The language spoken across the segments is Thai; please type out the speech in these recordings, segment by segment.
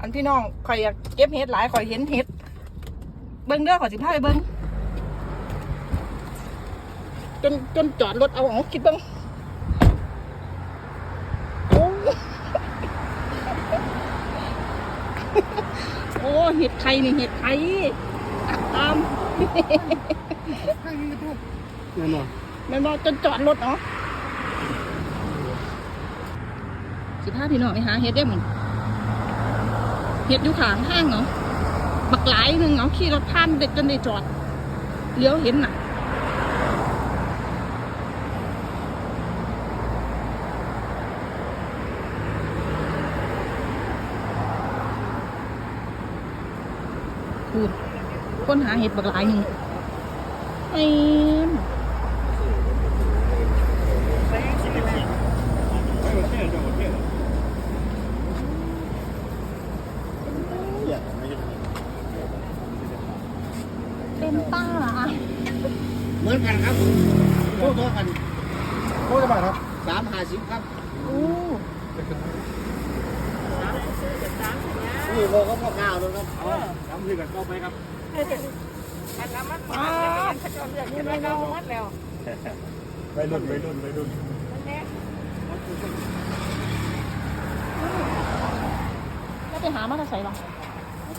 อันพี่น้องข่อยอยากเก็บเห็ดหลายข่อยเห็นเห็ด เบิ้งเด้อข่อยสิพาไปเบิ้งจนจนจอดรถเอาของคิดเบิ้งโอ้โอ้เห็ดไข่นี่เห็ดไข่อะตามให้นี่พวกแน่นอนแม่นบอกจนจอดรถเนาะสิพาพี่น้องไปหาเห็ดได้เหมือน เห็ดอยู่ข้างห้างเนาะบักหลายหนึ่งเนาะขี่รถผ่านเด็กจนได้จอดเลี้ยวเห็นน่ะคูณค้นหาเห็ดบักหลายหนึ่งไอ้ เป็นป้าเหรออะเหมือนกันครับโค้เท่ากันโคตรบาทครับสามห้าสิบครับโอ้นี่โลก็พอข้าวเลยครับทำที่กันก็ไปครับป้าไปรุ่นไปรุ่นไปรุ่นแล้วไปหามาจะใส่หรอ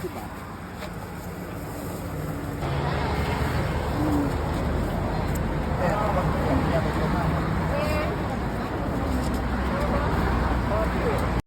สิบบาท